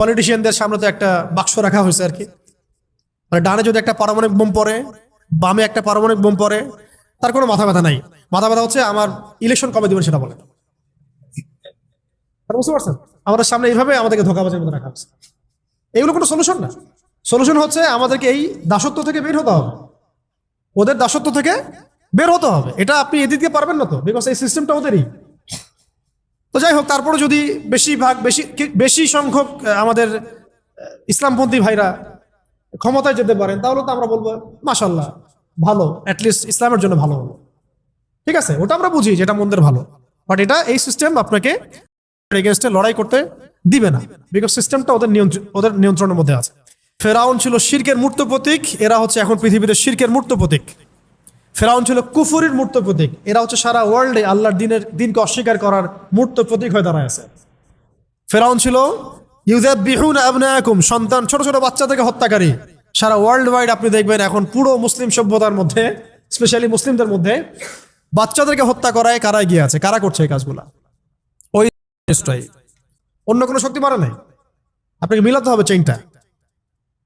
পলিটিশিয়ানদের সামনে তো একটা বাক্স রাখা হয়েছে আর কি। মানে ডানে যদি একটা পারমাণবিক বোম পড়ে, বামে একটা পারমাণবিক বোম পড়ে, তার কোনো মাথা ব্যথা নাই। মাথা ব্যথা হচ্ছে আমার ইলেকশন কবে দিবেন সেটা বলে। বুঝতে পারছেন? আমাদের সামনে এইভাবে আমাদেরকে ধোকাবাজের মধ্যে রাখা হচ্ছে এগুলো কোনো সলিউশন না। সলিউশন হচ্ছে আমাদেরকে এই দাসত্ব থেকে বের হতে হবে। ওদের দাসত্ব থেকে বের হতে হবে। এটা আপনি এদিকে পারবেন না তো বিকজ এই সিস্টেমটা ওদেরই। তো যাই হোক তারপরে যদি বেশিরভাগ বেশি বেশি সংখ্যক আমাদের ইসলামপন্থী ভাইরা ক্ষমতায় যেতে পারেন, তাহলে তো আমরা বলব মাশাল্লাহ ভালো অ্যাটলিস্ট ইসলামের জন্য ভালো হলো। ঠিক আছে? ওটা আমরা বুঝি, যেটা মন্দের ভালো। বাট এটা, এই সিস্টেম আপনাকে এগেনস্টে লড়াই করতে দিবে না বিকজ সিস্টেমটা ওদের নিয়ন্ত্রণ ওদের নিয়ন্ত্রণের মধ্যে আছে। ফেরাউন ছিল শির্কের মূর্ত প্রতীক, এরা হচ্ছে এখন পৃথিবীতে শির্কের মূর্ত প্রতীক। ফেরাউন ছিল কুফুরির মূর্ত প্রতীক। এরা হচ্ছে সারা ওয়ার্ল্ডে আল্লাহর দিনের দিনকে অস্বীকার করার মূর্ত প্রতীক হয়ে দাঁড়ায় আছে। ফেরাউন ছিল ইউজাবিহুন আবনায়াকুম সন্তান, ছোট ছোট বাচ্চাদেরকে হত্যাকারী। সারা ওয়ার্ল্ড ওয়াইড আপনি দেখবেন এখন পুরো মুসলিম সভ্যতার মধ্যে, স্পেশালি মুসলিমদের মধ্যে, বাচ্চাদেরকে হত্যা করায় কারা গিয়ে আছে। কারা করছে এই কাজগুলা? ওই। অন্য কোনো শক্তি পারে নাই? আপনাকে মিলাতে হবে চেইনটা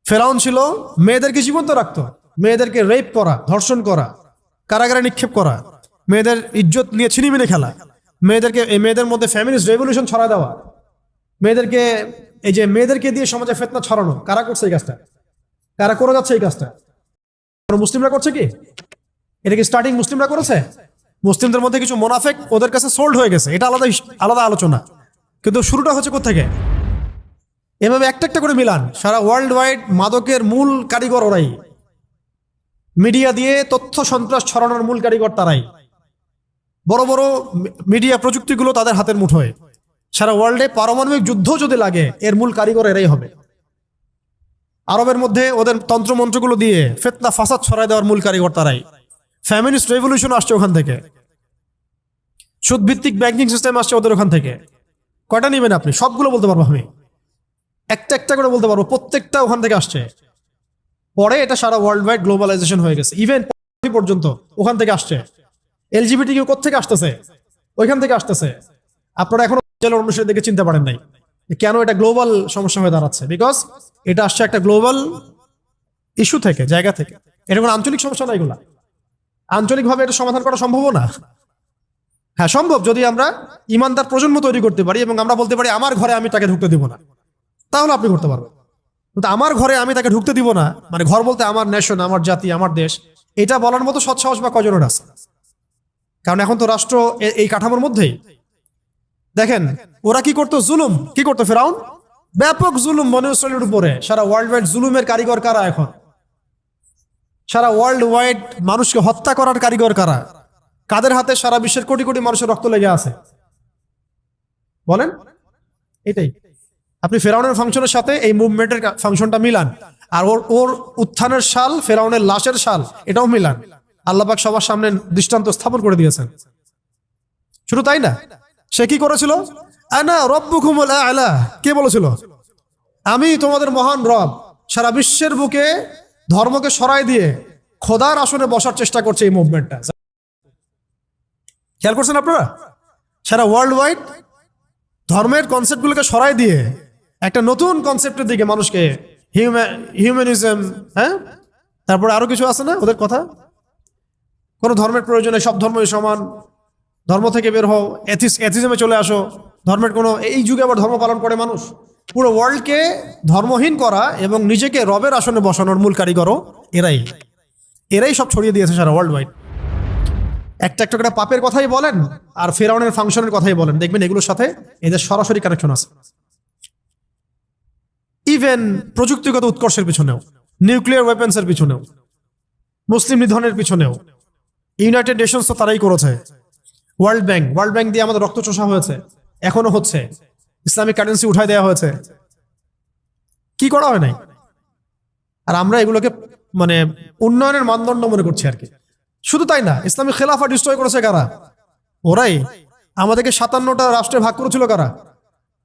ফেরাউন ছিল, মেয়েদেরকে জীবন্ত রাখতো। মেয়েদেরকে রেপ করা, ধর্ষণ করা কারাগারে নিক্ষেপ করা, মেয়েদের ইজ্জত নিয়ে ছিনিমিনি খেলা, মেয়েদেরকে মেয়েদের মধ্যে ফ্যামিলিস্ট রেভলিউশন ছড়া দেওয়া, মেয়েদেরকে, এই যে মেয়েদেরকে দিয়ে সমাজে ফেতনা ছড়ানো, কারা করছে এই কাজটা? কারা করে যাচ্ছে এই কাজটা? মুসলিমরা করছে কি? এটা কি স্টার্টিং মুসলিমরা করেছে? মুসলিমদের মধ্যে কিছু মোনাফেক ওদের কাছে সোল্ড হয়ে গেছে, এটা আলাদা আলাদা আলোচনা। কিন্তু শুরুটা হচ্ছে কোথেকে এভাবে একটা একটা করে মিলান, সারা ওয়ার্ল্ড ওয়াইড মাদকের মূল কারিগর ওরাই। মিডিয়া দিয়ে তথ্য সন্ত্রাস ছড়ানোর মূল কারিগর তারাই। বড় বড় মিডিয়া প্রযুক্তিগুলো তাদের হাতের মুঠোয়। সারা ওয়ার্ল্ডে পারমাণবিক যুদ্ধ যদি লাগে, এর মূল কারিগর এরাই হবে। আরবের মধ্যে ওদের তন্ত্রমন্ত্রগুলো দিয়ে ফেতনা ফাসাদ ছড়াই দেওয়ার মূল কারিগর তারাই। ফ্যামিলিস্ট রেভলিউশন আসছে ওখান থেকে। সুদভিত্তিক ব্যাংকিং সিস্টেম আসছে ওদের ওখান থেকে। কয়টা নেবেন আপনি? সবগুলো বলতে পারব আমি। একটা একটা করে বলতে পারব। প্রত্যেকটা ওখান থেকে আসছে। পরে এটা সারা ওয়ার্ল্ড ওয়াইড গ্লোবালাইজেশন হয়ে গেছে। ইভেন পর্যন্ত ওখান থেকে আসছে। এলজিবিটি কেউ কোথেকে আসতেছে? ওইখান থেকে আসতেছে। আপনারা এখনও অনুসারে দেখে চিনতে পারেন নাই। কেন এটা গ্লোবাল সমস্যা হয়ে দাঁড়াচ্ছে? বিকজ এটা আসছে একটা গ্লোবাল ইস্যু থেকে, জায়গা থেকে। এটা কোনো আঞ্চলিক সমস্যা না এগুলা। আঞ্চলিকভাবে এটা সমাধান করা সম্ভব না। হ্যাঁ সম্ভব যদি আমরা ইমানদার প্রজন্ম তৈরি করতে পারি এবং আমরা বলতে পারি, আমার ঘরে আমি তাকে ঢুকতে দিব না। তাহলে আপনি করতে পারবেন। কিন্তু আমার ঘরে আমি তাকে ঢুকতে দিব না। মানে ঘর বলতে আমার নেশন আমার জাতি, আমার দেশ। এটা বলার মতো সৎসাহস বা কজনের আছে? কারণ এখন তো রাষ্ট্র এই কাঠামোর মধ্যেই। দেখেন, ওরা কি করতো? জুলুম। কি করতো ফেরাউন? ব্যাপক জুলুম মনে ইসরায়েলের উপরে। সারা ওয়ার্ল্ড ওয়াইড জুলুমের কারিগর কারা এখন? সারা ওয়ার্ল্ড ওয়াইড মানুষকে হত্যা করার কারিগর কারা? কাদের হাতে সারা বিশ্বের কোটি কোটি মানুষের রক্ত লেগে আছে? বলেন? এটাই। আপনি ফেরাউনের ফাংশনের সাথে এই মুভমেন্টের ফাংশনটা মিলান। আর ওর ওর উত্থানের সাল ফেরাউনের লাশের সাল, এটাও মিলান। আল্লাপাক সবার সামনে দৃষ্টান্ত স্থাপন করে দিয়েছেন। শুধু তাই না? সে কি করেছিল? কে বলেছিল? আমি তোমাদের মহান রব। সারা বিশ্বের বুকে ধর্মকে সরাই দিয়ে খোদার আসনে বসার চেষ্টা করছে এই মুভমেন্টটা খেয়াল করছেন আপনারা? সারা ওয়ার্ল্ড ওয়াইড ধর্মের কনসেপ্টগুলোকে সরাই দিয়ে একটা নতুন কনসেপ্টের দিকে মানুষকে হিউম্যানিজম হ্যাঁ? তারপরে আরও কিছু আছে না ওদের কথা? কোনো ধর্মের প্রয়োজনে সব ধর্মই সমান। ধর্ম থেকে বের হও এথিজমে চলে আসো। ধর্মের কোনো, এই যুগে আবার ধর্ম পালন করে মানুষ। পুরো ওয়ার্ল্ডকে ধর্মহীন করা এবং নিজেকে রবের আসনে বসানোর মূল কারিগরও এরাই। এরাই সব ছড়িয়ে দিয়েছে সারা ওয়ার্ল্ড ওয়াইড একটা একটা করে পাপের কথাই বলেন আর ফেরাউনের ফাংশনের কথাই বলেন। দেখবেন এগুলোর সাথে এদের সরাসরি কানেকশন আছে। ইভেন প্রযুক্তিগত উৎকর্ষের পিছনেও নিউক্লিয়ার ওয়েপন্সের পিছনেও, মুসলিম নিধনের পিছনেও ইউনাইটেড নেশনস তো তারাই করেছে। ওয়ার্ল্ড ব্যাংক ওয়ার্ল্ড ব্যাংক দিয়ে আমাদের রক্ত চোষা হয়েছে, এখনও হচ্ছে। ইসলামিক কারেন্সি উঠাই দেওয়া হয়েছে। কি করা হয় নাই? আর আমরা এগুলোকে মানে উন্নয়নের মানদণ্ড মনে করছি আর কি। শুধু তাই না ইসলামিক খেলাফা ডিস্ট্রয় করেছে কারা? ওরাই। আমাদেরকে সাতান্নটা রাষ্ট্রে ভাগ করেছিল কারা?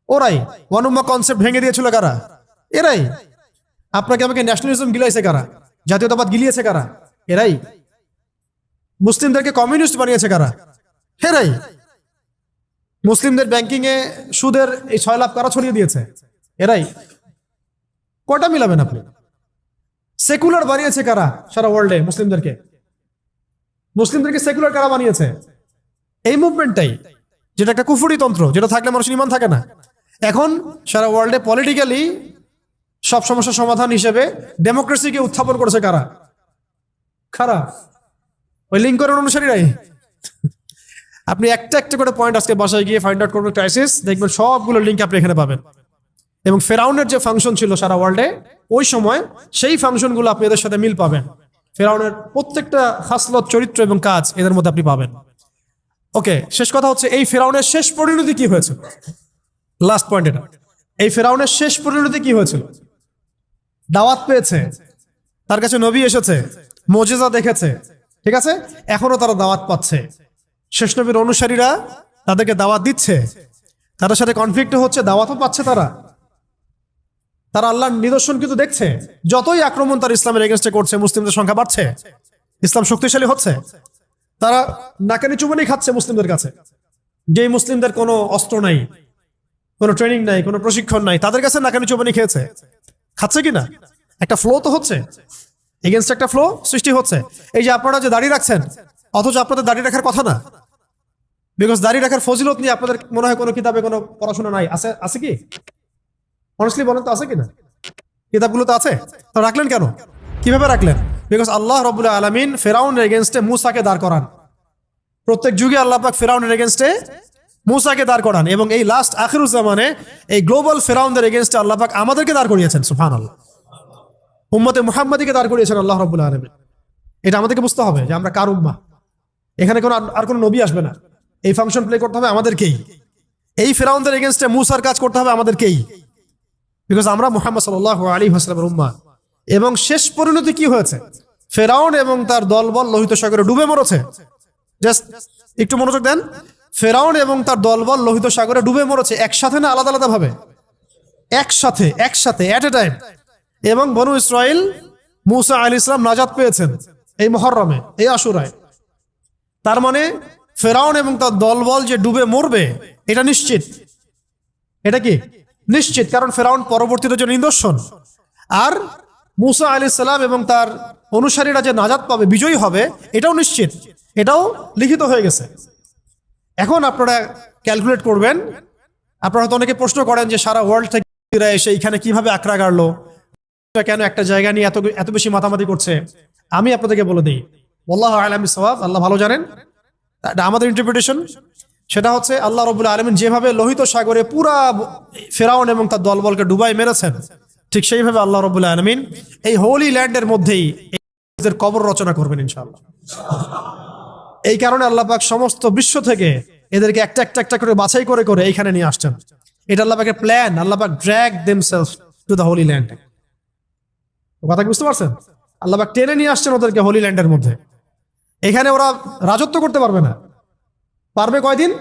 ওরাই। ওয়ানুম্মা কনসেপ্ট ভেঙে দিয়েছিল কারা? এরাই। আপনাকে আমাকে ন্যাশনালিজম গিলাইছে কারা? জাতীয়তাবাদ গিলিয়েছে কারা? এরাই। মুসলিমদেরকে কমিউনিস্ট বানিয়েছে কারা? হেরাই মুসলিমদের ব্যাংকিং এ সুদের এই ছয় লাভ কারা ছড়িয়ে দিয়েছে। এরাই। কটা মিলাবেন আপনি? সেকুলার বানিয়েছে কারা সারা ওয়ার্ল্ডে মুসলিমদেরকে? মুসলিমদেরকে সেকুলার কারা বানিয়েছে? এই মুভমেন্টটাই যেটা একটা কুফুরি তন্ত্র, যেটা থাকলে মানুষের ইমান থাকে না। এখন সারা ওয়ার্ল্ডে পলিটিক্যালি সব সমস্যার সমাধান হিসেবে ডেমোক্রেসিকে উত্থাপন করেছে কারা? খারা ওই লিঙ্কনের অনুসারীরাই। আপনি একটা একটা করে পয়েন্ট আজকে বাসায় গিয়ে ফাইন্ড আউট করবেন ক্রাইসিস দেখবেন সবগুলো লিঙ্ক আপনি এখানে পাবেন। এবং ফেরাউনের যে ফাংশন ছিল সারা ওয়ার্ল্ডে ওই সময় সেই ফাংশনগুলো আপনি এদের সাথে মিল পাবেন। ফেরাউনের প্রত্যেকটা খাসলত, চরিত্র এবং কাজ এদের মধ্যে আপনি পাবেন। ওকে, শেষ কথা হচ্ছে এই ফেরাউনের শেষ পরিণতি কি হয়েছিল? লাস্ট পয়েন্ট এটা। এই ফেরাউনের শেষ পরিণতি কি হয়েছিল? দাওয়াত পেয়েছে, তার কাছে নবী এসেছে, মজেজা দেখেছে, ঠিক আছে? এখনও তারা দাওয়াত পাচ্ছে। শেষ নবীর অনুসারীরা তাদেরকে দাওয়াত দিচ্ছে। তাদের সাথে কনফ্লিক্ট হচ্ছে, দাওয়াতও পাচ্ছে তারা। তারা আল্লাহর নিদর্শন কিন্তু দেখছে। যতই আক্রমণ তার ইসলামের এগেনস্টে করছে, মুসলিমদের সংখ্যা বাড়ছে, ইসলাম শক্তিশালী হচ্ছে। তারা নাকানি চুমানি খাচ্ছে মুসলিমদের কাছে। যেই মুসলিমদের কোনো অস্ত্র নাই, কোনো ট্রেনিং নাই, কোনো প্রশিক্ষণ নাই, তাদের কাছে নাকানি চুমানি খেয়েছে। খাচ্ছে কি না একটা ফ্লো তো হচ্ছে। এগেনস্ট একটা ফ্লো সৃষ্টি হচ্ছে। এই যে আপনারা যে দাঁড়িয়ে রাখছেন, অথচ আপনাদের দাঁড়িয়ে রাখার কথা না। বিকজ দাঁড়িয়ে রাখার ফজিলত নিয়ে আপনাদের মনে হয় কোনো কিতাবে কোনো পড়াশোনা নাই। আছে আছে কি? অনেস্টলি বলেন তো, আছে কি না কিতাবগুলো তো আছে। তো রাখলেন কেন? কীভাবে রাখলেন? বিকজ আল্লাহ রবুল্লাহ আলমিন ফেরাউনের এগেনস্টে মুসাকে দাঁড় করান। প্রত্যেক যুগে আল্লাহ পাক ফেরাউনের এগেনস্টে মুসাকে দাঁড় করান এবং এই লাস্ট আখিরুজ্জামানে এই গ্লোবাল ফেরাউনদের এগেনস্টে আল্লাহ পাক আমাদেরকে দাঁড় করিয়েছেন সুফান আল্লাহ উম্মতে মুহাম্মাদিকে দাঁড় করিয়েছেন আল্লাহ রবুল্লাহ আলমিন। এটা আমাদেরকে বুঝতে হবে যে আমরা কার উম্মা? এখানে কোনো আর- কোনো নবী আসবে না। এই ফাংশন প্লে করতে হবে আমাদেরকেই। এই ফেরাউনদের এগেনস্টে মুসার কাজ করতে হবে আমাদেরকেই। বিকজ আমরা মোহাম্মদ সাল আলী হাসলামের উম্মা। এবং শেষ পরিণতি কি হয়েছে? ফেরাউন এবং তার দলবল লোহিত সাগরে ডুবে মরেছে। জাস্ট একটু মনোযোগ দেন। ফেরাউন এবং তার দলবল লোহিত সাগরে ডুবে মরেছে একসাথে না আলাদা আলাদা ভাবে একসাথে একসাথে অ্যাট এ টাইম এবং বনু ইসরায়েল মুসা আলী ইসলাম নাজাদ পেয়েছেন এই মহরমে, এই আশুরায়। তার মানে ফেরাউন এবং তার দলবল যে ডুবে মরবে, এটা নিশ্চিত। এটা কি? নিশ্চিত, কারণ ফেরাউন পরবর্তীতে যে নিদর্শন। আর মুসা আলী সালাম এবং তার অনুসারীরা যে নাজাদ পাবে, বিজয়ী হবে, এটাও নিশ্চিত। এটাও লিখিত হয়ে গেছে। এখন আপনারা ক্যালকুলেট করবেন। আপনারা হয়তো অনেকে প্রশ্ন করেন যে সারা ওয়ার্ল্ড থেকে এসে এখানে কীভাবে আঁকড়া গাড়লো? কেন একটা জায়গা নিয়ে এত এত বেশি মাতামাতি করছে? আমি আপনাদেরকে বলে দিই আল্লাহ আলম সওয়াব, আল্লাহ ভালো জানেন। আমাদের ইন্টারপ্রিটেশন সেটা হচ্ছে আল্লাহ রবুল্লা আলমিন যেভাবে লোহিত সাগরে পুরা ফেরাউন এবং তার দলবলকে ডুবাই মেরেছেন, ঠিক সেইভাবে আল্লাহ রবুল্লা আলমিন এই হোলি ল্যান্ডের মধ্যেই কবর রচনা করবেন ইনশাআল্লাহ। এই কারণে আল্লাহ পাক সমস্ত বিশ্ব থেকে এদেরকে একটা একটা একটা করে বাছাই করে করে এইখানে নিয়ে আসছেন। এটা আল্লাহ পাকের প্ল্যান আল্লাহ পাক drag themselves to the holy land কথা বুঝতে পারছেন? আল্লাহ পাক টেনে নিয়ে আসছেন ওদেরকে হোলি ল্যান্ডের মধ্যে। এখানে ওরা রাজত্ব করতে পারবে না। পারবে কয়দিন?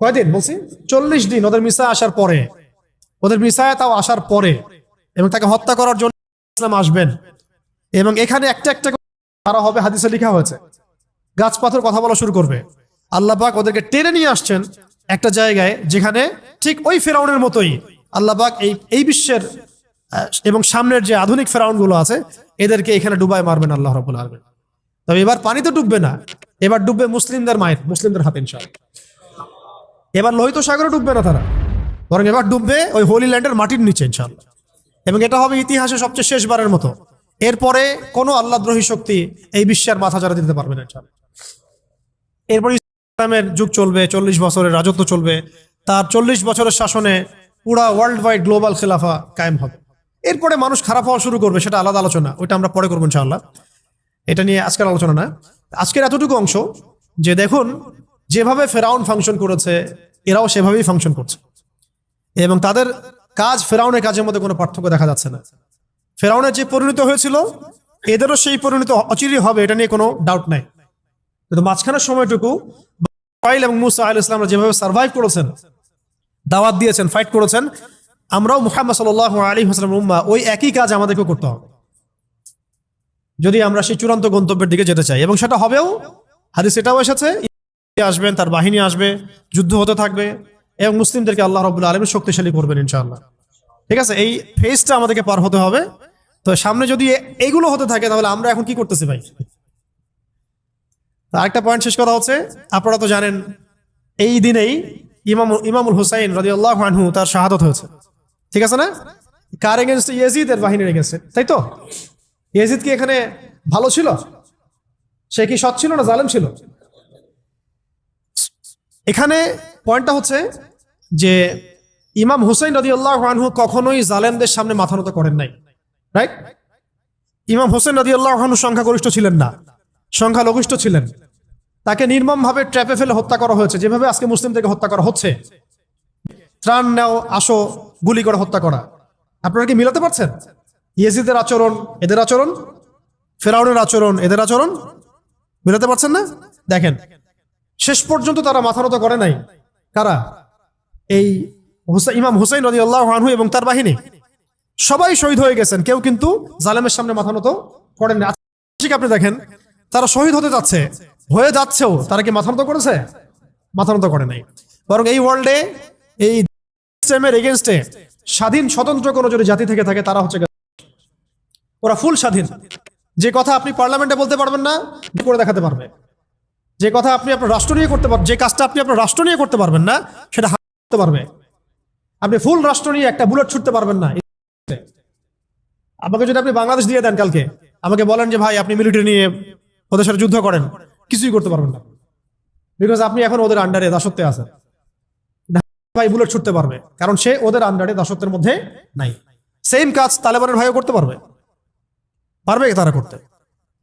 কয়দিন বলছি? চল্লিশ দিন ওদের মিসা আসার পরে। ওদের মিসায় তাও আসার পরে। এবং তাকে হত্যা করার জন্য ইসলাম আসবেন। এবং এখানে একটা একটা করে তারা হবে, হাদিসে লেখা হয়েছে। গাছ পাথর কথা বলা শুরু করবে। আল্লাহ পাক ওদেরকে টেনে নিয়ে আসছেন একটা জায়গায় যেখানে ঠিক ওই ফেরাউনের মতোই। আল্লাহ পাক এই এই বিশ্বের এবং সামনের যে আধুনিক ফেরাউনগুলো আছে, এদেরকে এখানে ডুবায় মারবেন আল্লাহ রবুল আলমেন। তবে এবার পানি তো ডুববে না, এবার ডুববে মুসলিমদের মায়ের, মুসলিমদের হাতে ইনশাআল্লাহ। এবার লোহিত সাগরে ডুববে না তারা, বরং এবার ডুববে ওই হোলি ল্যান্ডের মাটির নিচে ইনশাআল্লাহ। এবং এটা হবে ইতিহাসে সবচেয়ে শেষবারের মতো। এরপরে কোনো আল্লাহদ্রোহী শক্তি এই বিশ্বের মাথা চারা দিতে পারবে না ইনশাআল্লাহ। এরপর ইসলামের যুগ চলবে, চল্লিশ বছরের রাজত্ব চলবে। তার চল্লিশ বছরের শাসনে পুরা ওয়ার্ল্ড ওয়াইড গ্লোবাল খেলাফা কায়েম হবে। এরপরে মানুষ খারাপ হওয়া শুরু করবে, সেটা আলাদা আলোচনা। ওইটা আমরা পরে করব ইনশাআল্লাহ। এটা নিয়ে আজকের আলোচনা না। আজকের এতটুকু অংশ যে দেখুন, যেভাবে ফেরাউন ফাংশন করেছে, এরাও সেভাবেই ফাংশন করছে। এবং তাদের কাজ ফেরাউনের কাজের মধ্যে কোনো পার্থক্য দেখা যাচ্ছে না। ফেরাউনের যে পরিণত হয়েছিল, এদেরও সেই পরিণত অচিরই হবে, এটা নিয়ে কোনো ডাউট নাই। কিন্তু মাঝখানের সময়টুকু ফাইল এবং মুসা আল ইসলামরা যেভাবে সার্ভাইভ করেছেন, দাওয়াত দিয়েছেন ফাইট করেছেন, আমরাও মুহাম্মদ সাল আলী হাসলাম উম্মা, ওই একই কাজ আমাদেরকে করতে হবে। যদি আমরা সেই চূড়ান্ত গন্তব্যের দিকে যেতে চাই, এবং সেটা হবেও, হাদিস এটাও এসেছে আসবেন, তার বাহিনী আসবে, যুদ্ধ হতে থাকবে, এবং মুসলিমদেরকে আল্লাহ রবুল্লা আলমী শক্তিশালী করবেন ইনশাআল্লাহ। ঠিক আছে, এই ফেজটা আমাদেরকে পার হতে হবে। তো সামনে যদি এইগুলো হতে থাকে, তাহলে আমরা এখন কি করতেছি ভাই? আরেকটা পয়েন্ট শেষ কথা হচ্ছে, আপনারা তো জানেন, এই দিনেই ইমাম, ইমামুল হুসাইন রাজি আল্লাহ আনহু তার শাহাদত হয়েছে। ঠিক আছে না? কার এগেনস্টে ইয়েজিদের বাহিনীর এগেনস্টে তাই তো? ইয়েজিদ কি এখানে ভালো ছিল? সে কি সৎ ছিল না জালেম ছিল? এখানে পয়েন্টটা হচ্ছে যে ইমাম হুসাইন রাজি আল্লাহ আনহু কখনোই জালেমদের সামনে মাথা নত করেন নাই। রাইট ইমাম হোসেন রাজি আল্লাহ আনহু সংখ্যাগরিষ্ঠ ছিলেন না। সংখ্যালঘিষ্ঠ ছিলেন। তাকে নির্মমভাবে ট্র্যাপে ফেলে হত্যা করা হয়েছে। যেভাবে আজকে মুসলিমদেরকে হত্যা করা হচ্ছে, ত্রাণ নেও, আসো, গুলি করে হত্যা করা। আপনারা কি মিলাতে পারছেন? ইয়েজিদের আচরণ, এদের আচরণ? ফেরাউনের আচরণ, এদের আচরণ? মিলাতে পারছেন না? দেখেন, শেষ পর্যন্ত তারা মাথা নত করে নাই। কারা? এই ইমাম হুসাইন রদি আল্লাহ আনহু এবং তার বাহিনী। সবাই শহীদ হয়ে গেছেন, কেউ কিন্তু জালেমের সামনে মাথা নত করেন ঠিক আপনি দেখেন তারা শহীদ হতে যাচ্ছে, হয়ে যাচ্ছেও, তারা কি মাথা নত করেছে? মাথা নত করে নাই। বরং এই ওয়ার্ল্ডে এই সিস্টেমের এগেনস্টে স্বাধীন, স্বতন্ত্র কোনো যদি জাতি থেকে থাকে, তারা হচ্ছে ওরা ফুল স্বাধীন। যে কথা আপনি পার্লামেন্টে বলতে পারবেন না করে দেখাতে পারবে? যে কথা আপনি আপনার রাষ্ট্র নিয়ে করতে পারবেন যে কাজটা আপনি আপনার রাষ্ট্র নিয়ে করতে পারবেন না, সেটা করতে পারবে। আপনি ফুল রাষ্ট্র নিয়ে একটা বুলেট ছুটতে পারবেন না। আমাকে যদি আপনি বাংলাদেশ দিয়ে দেন কালকে, আমাকে বলেন যে ভাই, আপনি মিলিটারি নিয়ে ওদের সাথে যুদ্ধ করেন, কিছুই করতে পারবেন না। বিকজ আপনি এখন ওদের আন্ডারে দাসত্বে আছেন। ভাই বুলেট ছুটতে পারবে, কারণ সে ওদের আন্ডারে দাসত্বের মধ্যে নাই। সেম কাজ তালেবানের ভাইও করতে পারবে। পারবে তারা করতে।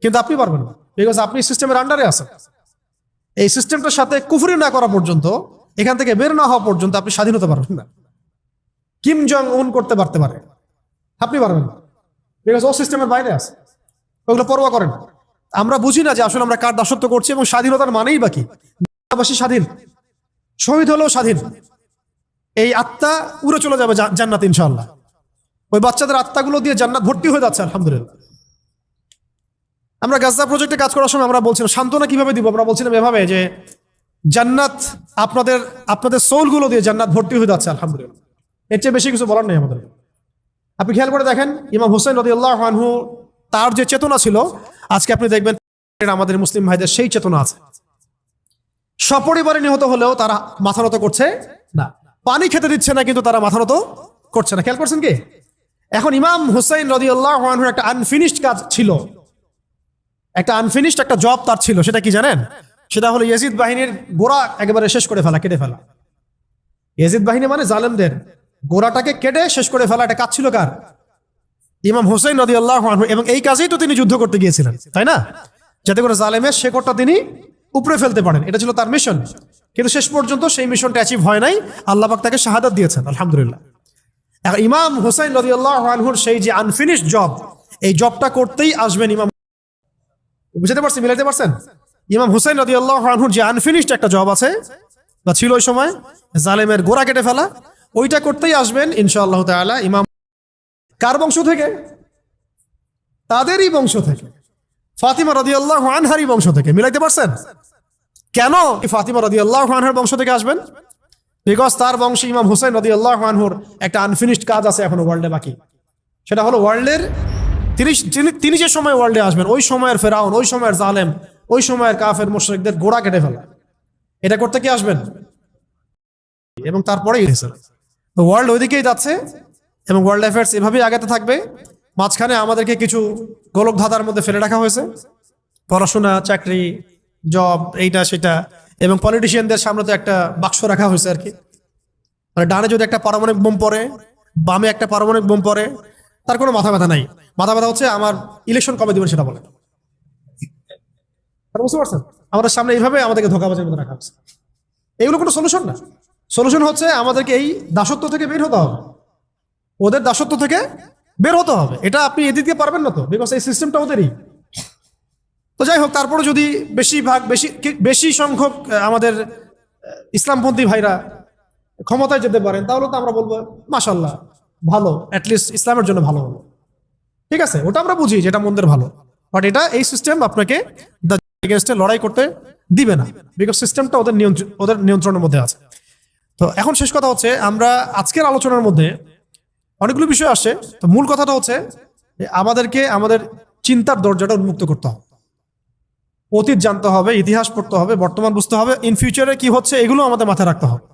কিন্তু আপনি পারবেন না। বিকজ আপনি সিস্টেমের আন্ডারে আছেন। এই সিস্টেমটার সাথে কুফরি না করা পর্যন্ত, এখান থেকে বের না হওয়া পর্যন্ত আপনি স্বাধীন হতে পারবেন না। কিম জং উন করতে পারতে পারে। আপনি পারবেন না। বিকজ ও সিস্টেমের বাইরে আছে। ওগুলো পরোয়া করেন। না। আমরা বুঝি না যে আসলে আমরা কার দাসত্ব করছি এবং স্বাধীনতার মানেই বাকি বাসী স্বাধীন, শহীদ হলেও স্বাধীন। এই আত্মা উড়ে চলে যাবে জান্নাত ইনশাল্লাহ ওই বাচ্চাদের আত্মাগুলো দিয়ে জান্নাত ভর্তি হয়ে যাচ্ছে, আলহামদুলিল্লাহ। আমরা গাজদা প্রজেক্টে কাজ করার সময় আমরা বলছিলাম, সান্ত্বনা কীভাবে দিব? আমরা বলছিলাম এভাবে যে জান্নাত আপনাদের আপনাদের সোলগুলো দিয়ে জান্নাত ভর্তি হয়ে যাচ্ছে, আলহামদুলিল্লাহ। এর চেয়ে বেশি কিছু বলার নেই আমাদের। আপনি খেয়াল করে দেখেন, ইমাম হোসেন রদি আল্লাহ তার যে চেতনা ছিল আজকে আপনি দেখবেন আমাদের মুসলিম ভাইদের সেই চেতনা আছে। সপরিবারে নিহত হলেও তারা মাথা নত করছে না। পানি খেতে দিচ্ছে না, কিন্তু তারা মাথা নত করছে না। খেয়াল করছেন কি? এখন ইমাম হুসাইন রদি আল্লাহ একটা আনফিনিশড কাজ ছিল। একটা আনফিনিশড একটা জব তার ছিল, সেটা কি জানেন? সেটা হলো ইয়াজিদ বাহিনীর গোড়া একেবারে শেষ করে ফেলা, কেটে ফেলা। ইয়াজিদ বাহিনী মানে জালেমদের গোড়াটাকে কেটে শেষ করে ফেলা একটা কাজ ছিল কার? ইমাম হোসেন নদী আল্লাহ এবং এই কাজেই তো তিনি যুদ্ধ করতে গিয়েছিলেন, তাই না? যাতে করে জালেমের শেকড়টা তিনি উপরে ফেলতে পারেন। এটা ছিল তার মিশন কিন্তু শেষ পর্যন্ত সেই মিশনটা অ্যাচিভ হয় নাই। আল্লাহ পাক তাকে শাহাদাত দিয়েছেন, আলহামদুলিল্লাহ। এখন ইমাম হোসেন নদী আল্লাহ সেই যে আনফিনিশ জব এই জবটা করতেই আসবেন ইমাম বুঝতে পারছেন, মিলাইতে পারছেন? ইমাম হুসাইন রদি আল্লাহ যে আনফিনিশড একটা জব আছে, বা ছিল ওই সময়, জালেমের গোড়া কেটে ফেলা, ওইটা করতেই আসবেন ইনশাআল্লাহ তাআলা ইমাম কার বংশ থেকে? তাদেরই বংশ থেকে। ফাতিমা রদি আল্লাহ বংশ থেকে। মিলাইতে পারছেন? কেন ফাতিমা রদি আল্লাহ আনহার বংশ থেকে আসবেন? বিকজ তার বংশে ইমাম হুসাইন রদি আল্লাহ আনহুর একটা আনফিনিশড কাজ আছে এখনও ওয়ার্ল্ডে বাকি। সেটা হলো ওয়ার্ল্ডের তিনি তিনি- যে সময় ওয়ার্ল্ডে আসবেন, ওই সময়ের ফেরাউন, ওই সময়ের জালেম, ওই সময়ের কাফের, মুশরিকদের গোড়া কেটে ফেলা। এটা করতে কি আসবেন? এবং তারপরেই ওয়ার্ল্ড ওইদিকেই যাচ্ছে। এবং ওয়ার্ল্ড অ্যাফেয়ার্স এভাবেই আগাতে থাকবে। মাঝখানে আমাদেরকে কিছু গোলক ধাঁধার মধ্যে ফেলে রাখা হয়েছে। পড়াশোনা, চাকরি জব এইটা সেটা এবং পলিটিশিয়ানদের সামনে তো একটা বাক্স রাখা হয়েছে আর কি। মানে ডানে যদি একটা পারমাণবিক বোম পড়ে, বামে একটা পারমাণবিক বোম পড়ে, তার কোনো মাথা ব্যথা নাই। মাথা ব্যথা হচ্ছে আমার ইলেকশন কবে দিবেন সেটা বলে বুঝতে পারছেন? আমাদের সামনে এইভাবে আমাদেরকে ধোকাবাজের মধ্যে রাখা হচ্ছে এগুলো কোনো সলিউশন না। সলিউশন হচ্ছে আমাদেরকে এই দাসত্ব থেকে বের হতে হবে। ওদের দাসত্ব থেকে বের হতে হবে। এটা আপনি এদিকে পারবেন না তো বিকজ এই সিস্টেমটা ওদেরই। তো যাই হোক, তারপরে যদি বেশিরভাগ, বেশি বেশি সংখ্যক আমাদের ইসলামপন্থী ভাইরা ক্ষমতায় যেতে পারেন, তাহলে তো আমরা বলব মাশাল্লাহ ভালো অ্যাটলিস্ট ইসলামের জন্য ভালো হলো। ঠিক আছে? ওটা আমরা বুঝি যেটা মন্দের ভালো। বাট এটা এই সিস্টেম আপনাকে এগেনস্টে লড়াই করতে দিবে না বিকজ সিস্টেমটা ওদের নিয়ন্ত্রণ ওদের নিয়ন্ত্রণের মধ্যে আছে। তো এখন শেষ কথা হচ্ছে, আমরা আজকের আলোচনার মধ্যে অনেকগুলো বিষয় আসছে তো মূল কথাটা হচ্ছে আমাদেরকে আমাদের চিন্তার দরজাটা উন্মুক্ত করতে হবে। অতীত জানতে হবে, ইতিহাস পড়তে হবে, বর্তমান বুঝতে হবে ইন ফিউচারে কি হচ্ছে এগুলো আমাদের মাথায় রাখতে হবে।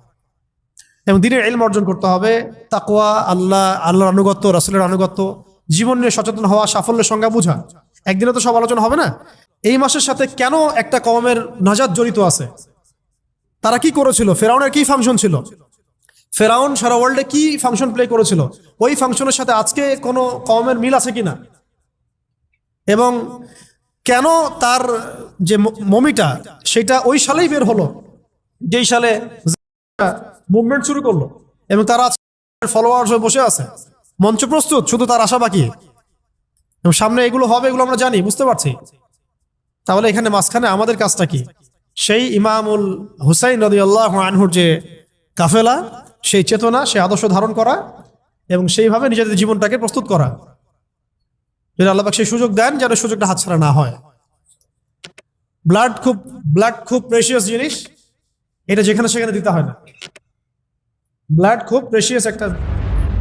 এবং দিনের এলম অর্জন করতে হবে তাকোয়া আল্লাহ, আল্লাহর আনুগত্য, রাসুলের আনুগত্য, জীবন নিয়ে সচেতন হওয়া, সাফল্যের সংজ্ঞা বোঝা। একদিনে তো সব আলোচনা হবে না। এই মাসের সাথে কেন একটা কমের নাজাদ জড়িত আছে? তারা কি করেছিল? ফেরাউনের কি ফাংশন ছিল? ফেরাউন সারা ওয়ার্ল্ডে কি ফাংশন প্লে করেছিল? ওই ফাংশনের সাথে আজকে কোনো কমের মিল আছে কিনা? এবং কেন তার যে মমিটা, সেটা ওই সালেই বের হলো, যেই সালে মুভমেন্ট শুরু করল, এবং তারা ফলোয়ার্স হয়ে বসে আছে। মঞ্চ প্রস্তুত, শুধু তার আশা বাকি। এবং সামনে এগুলো হবে এগুলো আমরা জানি, বুঝতে পারছি। তাহলে এখানে মাঝখানে আমাদের কাজটা কি? সেই ইমামুল হুসাইন নদী আল্লাহ আনহুর যে কাফেলা সেই চেতনা, সেই আদর্শ ধারণ করা এবং সেইভাবে নিজেদের জীবনটাকে প্রস্তুত করা। যদি আল্লাহবাক সেই সুযোগ দেন যেন সুযোগটা হাতছাড়া না হয়। ব্লাড খুব ব্লাড খুব প্রেশিয়াস জিনিস। এটা যেখানে সেখানে দিতে হয় না। ব্লাড খুব প্রেশিয়াস একটা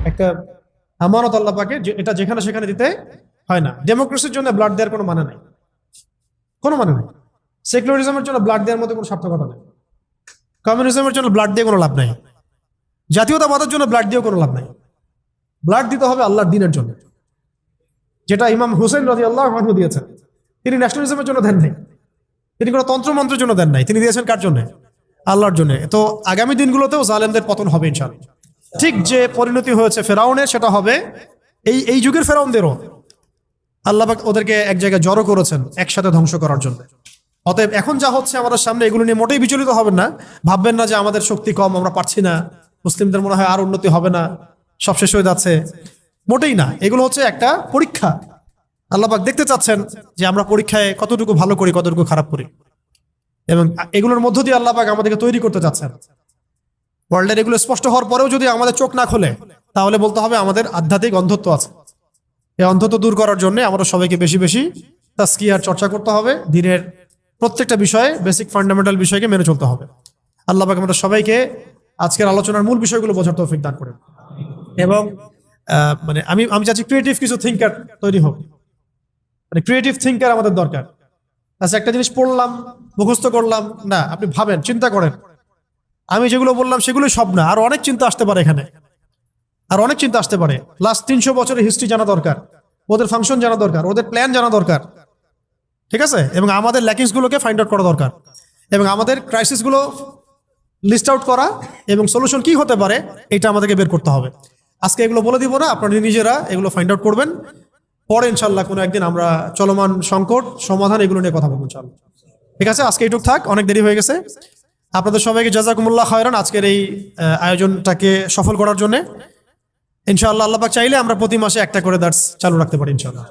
একটা আমানত আল্লাহ পাকে যে- এটা যেখানে সেখানে দিতে হয় না। ডেমোক্রেসির জন্য ব্লাড দেওয়ার কোনো মানে নাই। কোনো মানে নেই। সেকুলারিজমের জন্য ব্লাড দেওয়ার মধ্যে কোনো সার্থকতা নেই। কমিউনিজমের জন্য ব্লাড দিয়ে কোনো লাভ নাই। জাতীয়তাবাদের জন্য ব্লাড দিয়েও কোনো লাভ নাই। ব্লাড দিতে হবে আল্লাহর দিনের জন্য। যেটা ইমাম হুসেন রাজি আল্লাহ মানহু দিয়েছেন। তিনি ন্যাশনালিজমের জন্য দেন নাই। তিনি কোনো তন্ত্রমন্ত্রের জন্য দেন নাই। তিনি দিয়েছেন কার জন্য? আল্লাহর জন্য। তো আগামী দিনগুলোতেও জালেমদের পতন হবে ইনশাল্লাহ ঠিক যে পরিণতি হয়েছে ফেরাউনের, সেটা হবে এই এই যুগের ফেরাউনদেরও। আল্লাহ ওদেরকে এক জায়গায় জড়ো করেছেন একসাথে ধ্বংস করার জন্য। অতএব এখন যা হচ্ছে আমাদের সামনে, এগুলো নিয়ে মোটেই বিচলিত হবেন না। ভাববেন না যে আমাদের শক্তি কম, আমরা পারছি না। মুসলিমদের মনে হয় আর উন্নতি হবে না, সব শেষ হয়ে যাচ্ছে। মোটেই না, এগুলো হচ্ছে একটা পরীক্ষা। আল্লাহ পাক দেখতে চাচ্ছেন যে আমরা পরীক্ষায় কতটুকু ভালো করি, কতটুকু খারাপ করি। এবং এগুলোর মধ্য দিয়ে আল্লাহ পাক আমাদেরকে তৈরি করতে চাচ্ছেন। ওয়ার্ল্ডের এগুলো স্পষ্ট হওয়ার পরেও যদি আমাদের চোখ না খোলে, তাহলে বলতে হবে আমাদের আধ্যাত্মিক অন্ধত্ব আছে। এই অন্ধত্ব দূর করার জন্য আমরা সবাইকে বেশি বেশি তাস্কিয়ার চর্চা করতে হবে। দিনের প্রত্যেকটা বিষয়ে বেসিক ফান্ডামেন্টাল বিষয়কে মেনে চলতে হবে। আল্লাহ পাক আমাদের সবাইকে আজকের আলোচনার মূল বিষয়গুলো বোঝার তৌফিক দান করেন। এবং মানে আমি আমি চাচ্ছি ক্রিয়েটিভ কিছু থিঙ্কার তৈরি হোক। মানে ক্রিয়েটিভ থিঙ্কার আমাদের দরকার। আচ্ছা একটা জিনিস পড়লাম, মুখস্থ করলাম, না, আপনি ভাবেন, চিন্তা করেন। আমি যেগুলো বললাম সেগুলোই সব না, আর অনেক চিন্তা আসতে পারে এখানে। আর অনেক চিন্তা আসতে পারে। লাস্ট তিনশো বছরের হিস্ট্রি জানা দরকার। ওদের ফাংশন জানা দরকার, ওদের প্ল্যান জানা দরকার। ঠিক আছে? এবং আমাদের ল্যাকিংসগুলোকে ফাইন্ড আউট করা দরকার। এবং আমাদের ক্রাইসিসগুলো লিস্ট আউট করা এবং সলিউশন কি হতে পারে, এটা আমাদেরকে বের করতে হবে। আজকে এগুলো বলে দিব না, আপনারা নিজেরা এগুলো ফাইন্ড আউট করবেন। পরে ইনশাল্লাহ কোনো একদিন আমরা চলমান সংকট, সমাধান এগুলো নিয়ে কথা বলব ইনশাল্লাহ ঠিক আছে, আজকে এইটুক থাক, অনেক দেরি হয়ে গেছে। আপনাদের সবাইকে জাজাকুমুল্লাহ হয়রান আজকের এই আয়োজনটাকে সফল করার জন্য। ইনশাআল্লাহ আল্লাপাক চাইলে আমরা প্রতি মাসে একটা করে দার্স চালু রাখতে পারি ইনশাআল্লাহ।